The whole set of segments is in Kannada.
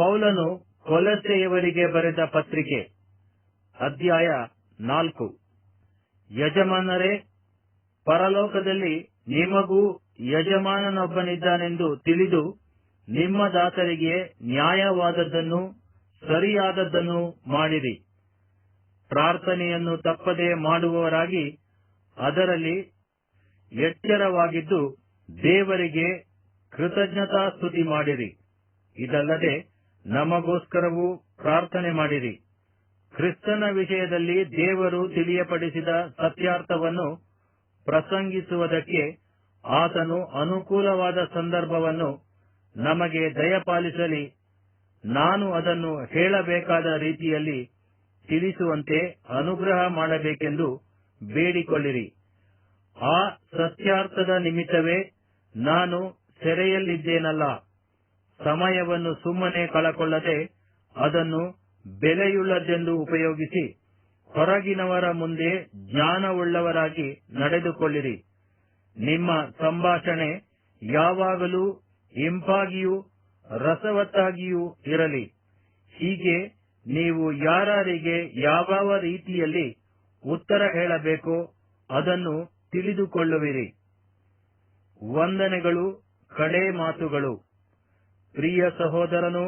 ಪೌಲನು ಕೊಲಸೆಯವರಿಗೆ ಬರೆದ ಪತ್ರಿಕೆ, ಅಧ್ಯಾಯ ನಾಲ್ಕು. ಯಜಮಾನರೇ, ಪರಲೋಕದಲ್ಲಿ ನಿಮಗೂ ಯಜಮಾನನೊಬ್ಬನಿದ್ದಾನೆಂದು ತಿಳಿದು ನಿಮ್ಮ ದಾತರಿಗೆ ನ್ಯಾಯವಾದದ್ದನ್ನು, ಸರಿಯಾದದ್ದನ್ನು ಮಾಡಿರಿ. ಪ್ರಾರ್ಥನೆಯನ್ನು ತಪ್ಪದೆ ಮಾಡುವವರಾಗಿ ಅದರಲ್ಲಿ ಎಚ್ಚರವಾಗಿದ್ದು ದೇವರಿಗೆ ಕೃತಜ್ಞತಾ ಸ್ತುತಿ ಮಾಡಿರಿ. ಇದಲ್ಲದೆ ನಮಗೋಸ್ಕರವೂ ಪ್ರಾರ್ಥನೆ ಮಾಡಿರಿ. ಕ್ರಿಸ್ತನ ವಿಷಯದಲ್ಲಿ ದೇವರು ತಿಳಿಯಪಡಿಸಿದ ಸತ್ಯಾರ್ಥವನ್ನು ಪ್ರಸಂಗಿಸುವುದಕ್ಕೆ ಆತನು ಅನುಕೂಲವಾದ ಸಂದರ್ಭವನ್ನು ನಮಗೆ ದಯಪಾಲಿಸಲಿ. ನಾನು ಅದನ್ನು ಹೇಳಬೇಕಾದ ರೀತಿಯಲ್ಲಿ ತಿಳಿಸುವಂತೆ ಅನುಗ್ರಹ ಮಾಡಬೇಕೆಂದು ಬೇಡಿಕೊಳ್ಳಿರಿ. ಆ ಸತ್ಯಾರ್ಥದ ನಿಮಿತ್ತವೇ ನಾನು ಸೆರೆಯಲ್ಲಿದ್ದೇನಲ್ಲ. ಸಮಯವನ್ನು ಸುಮ್ಮನೆ ಕಳಕೊಳ್ಳದೆ ಅದನ್ನು ಬೆಲೆಯುಳ್ಳದೆಂದು ಉಪಯೋಗಿಸಿ ಹೊರಗಿನವರ ಮುಂದೆ ಜ್ಞಾನವುಳ್ಳವರಾಗಿ ನಡೆದುಕೊಳ್ಳಿರಿ. ನಿಮ್ಮ ಸಂಭಾಷಣೆ ಯಾವಾಗಲೂ ಇಂಪಾಗಿಯೂ ರಸವತ್ತಾಗಿಯೂ ಇರಲಿ. ಹೀಗೆ ನೀವು ಯಾರಿಗೆ ಯಾವ ರೀತಿಯಲ್ಲಿ ಉತ್ತರ ಹೇಳಬೇಕೋ ಅದನ್ನು ತಿಳಿದುಕೊಳ್ಳುವಿರಿ. ವಂದನೆಗಳು, ಕಡೆ ಮಾತುಗಳು. ಪ್ರಿಯ ಸಹೋದರನು,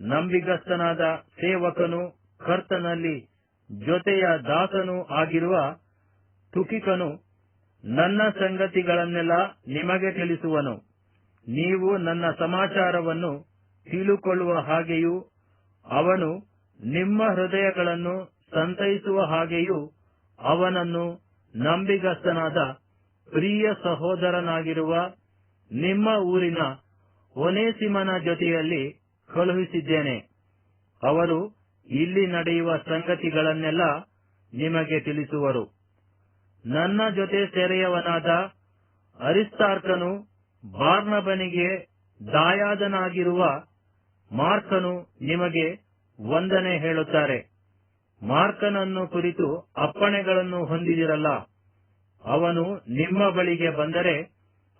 ನಂಬಿಗಸ್ತನಾದ ಸೇವಕನು, ಕರ್ತನಲ್ಲಿ ಜೊತೆಯ ದಾಸನೂ ಆಗಿರುವ ತುಕಿಕನು ನನ್ನ ಸಂಗತಿಗಳನ್ನೆಲ್ಲ ನಿಮಗೆ ತಿಳಿಸುವನು. ನೀವು ನನ್ನ ಸಮಾಚಾರವನ್ನು ತಿಳುಕೊಳ್ಳುವ ಹಾಗೆಯೂ, ಅವನು ನಿಮ್ಮ ಹೃದಯಗಳನ್ನು ಸಂತೈಸುವ ಹಾಗೆಯೂ ಅವನನ್ನು ನಂಬಿಗಸ್ತನಾದ ಪ್ರಿಯ ಸಹೋದರನಾಗಿರುವ ನಿಮ್ಮ ಊರಿನ ಒನೇಸಿಮನ ಜೊತೆಯಲ್ಲಿ ಕಳುಹಿಸಿದ್ದೇನೆ. ಅವರು ಇಲ್ಲಿ ನಡೆಯುವ ಸಂಗತಿಗಳನ್ನೆಲ್ಲ ನಿಮಗೆ ತಿಳಿಸುವರು. ನನ್ನ ಜೊತೆ ಸೆರೆಯವನಾದ ಅರಿಸ್ತಾರ್ಕನು ಬಾರ್ನಬನಿಗೆ ದಾಯಾದನಾಗಿರುವ ಮಾರ್ಕನು ನಿಮಗೆ ವಂದನೆ ಹೇಳುತ್ತಾರೆ. ಮಾರ್ಕನನ್ನು ಕುರಿತು ಅಪ್ಪಣೆಗಳನ್ನು ಹೊಂದಿದಿರಲ್ಲ. ಅವನು ನಿಮ್ಮ ಬಳಿಗೆ ಬಂದರೆ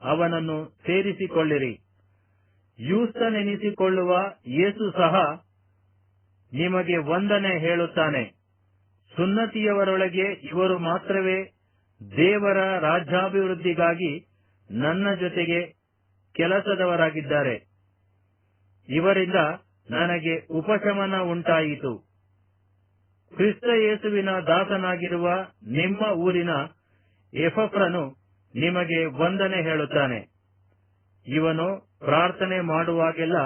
ಅವನನ್ನು ಸೇರಿಸಿಕೊಳ್ಳಿರಿ. ಯೂಸ್ತನೆನಿಸಿಕೊಳ್ಳುವ ಯೇಸು ಸಹ ನಿಮಗೆ ವಂದನೆ ಹೇಳುತ್ತಾನೆ. ಸುನ್ನತಿಯವರೊಳಗೆ ಇವರು ಮಾತ್ರವೇ ದೇವರ ರಾಜ್ಯಾಭಿವೃದ್ಧಿಗಾಗಿ ನನ್ನ ಜೊತೆಗೆ ಕೆಲಸದವರಾಗಿದ್ದಾರೆ. ಇವರಿಂದ ನನಗೆ ಉಪಶಮನ ಉಂಟಾಯಿತು. ಕ್ರಿಸ್ತ ಯೇಸುವಿನ ದಾಸನಾಗಿರುವ ನಿಮ್ಮ ಊರಿನ ಎಫಫ್ರನು ನಿಮಗೆ ವಂದನೆ ಹೇಳುತ್ತಾನೆ. ಇವನು ಪ್ರಾರ್ಥನೆ ಮಾಡುವಾಗೆಲ್ಲ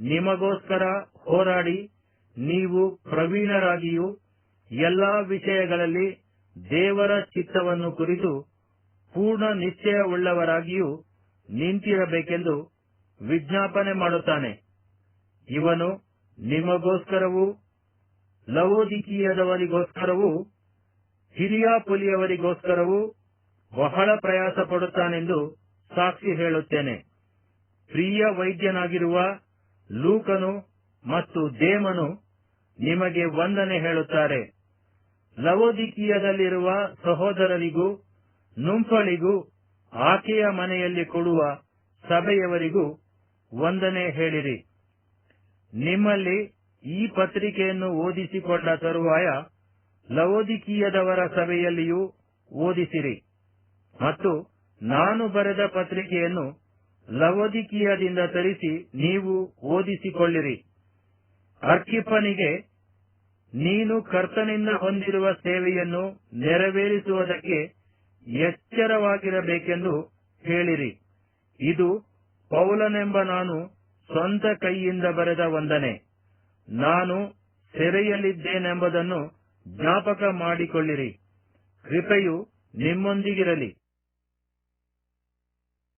ನಿಮಗೋಸ್ಕರ ಹೋರಾಡಿ ನೀವು ಪ್ರವೀಣರಾಗಿಯೂ ಎಲ್ಲಾ ವಿಷಯಗಳಲ್ಲಿ ದೇವರ ಚಿತ್ತವನ್ನು ಕುರಿತು ಪೂರ್ಣ ನಿಶ್ಚಯವುಳ್ಳವರಾಗಿಯೂ ನಿಂತಿರಬೇಕೆಂದು ವಿಜ್ಞಾಪನೆ ಮಾಡುತ್ತಾನೆ. ಇವನು ನಿಮಗೋಸ್ಕರವೂ ಲವೋದಿಕೀಯದವರಿಗೋಸ್ಕರವೂ ಹಿರಿಯಾಪುಲಿಯವರಿಗೋಸ್ಕರವೂ ಬಹಳ ಪ್ರಯಾಸ ಪಡುತ್ತಾನೆಂದು ಸಾಕ್ಷಿ ಹೇಳುತ್ತೇನೆ. ಪ್ರಿಯ ವೈದ್ಯನಾಗಿರುವ ಲೂಕನು ಮತ್ತು ದೇಮನು ನಿಮಗೆ ವಂದನೆ ಹೇಳುತ್ತಾರೆ. ಲವೋದಿಕೀಯದಲ್ಲಿರುವ ಸಹೋದರರಿಗೂ, ನುಂಫಳಿಗೂ, ಆಕೆಯ ಮನೆಯಲ್ಲಿ ಕೊಡುವ ಸಭೆಯವರಿಗೂ ವಂದನೆ ಹೇಳಿರಿ. ನಿಮ್ಮಲ್ಲಿ ಈ ಪತ್ರಿಕೆಯನ್ನು ಓದಿಸಿಕೊಂಡ ತರುವಾಯ ಲವೋದಿಕೀಯದವರ ಸಭೆಯಲ್ಲಿಯೂ ಓದಿಸಿರಿ. ಮತ್ತು ನಾನು ಬರೆದ ಪತ್ರಿಕೆಯನ್ನು ಲವೋದಿಕೀಯದಿಂದ ತರಿಸಿ ನೀವು ಓದಿಸಿಕೊಳ್ಳಿರಿ. ಅರ್ಕಿಪ್ಪನಿಗೆ ನೀನು ಕರ್ತನಿಂದ ಹೊಂದಿರುವ ಸೇವೆಯನ್ನು ನೆರವೇರಿಸುವುದಕ್ಕೆ ಎಚ್ಚರವಾಗಿರಬೇಕೆಂದು ಹೇಳಿರಿ. ಇದು ಪೌಲನೆಂಬ ನಾನು ಸ್ವಂತ ಕೈಯಿಂದ ಬರೆದ ವಂದನೆ ನಾನು ಸೆರೆಯಲ್ಲಿದ್ದೇನೆಂಬುದನ್ನು ಜ್ಞಾಪಕ ಮಾಡಿಕೊಳ್ಳಿರಿ. ಕೃಪೆಯು ನಿಮ್ಮೊಂದಿಗಿರಲಿ.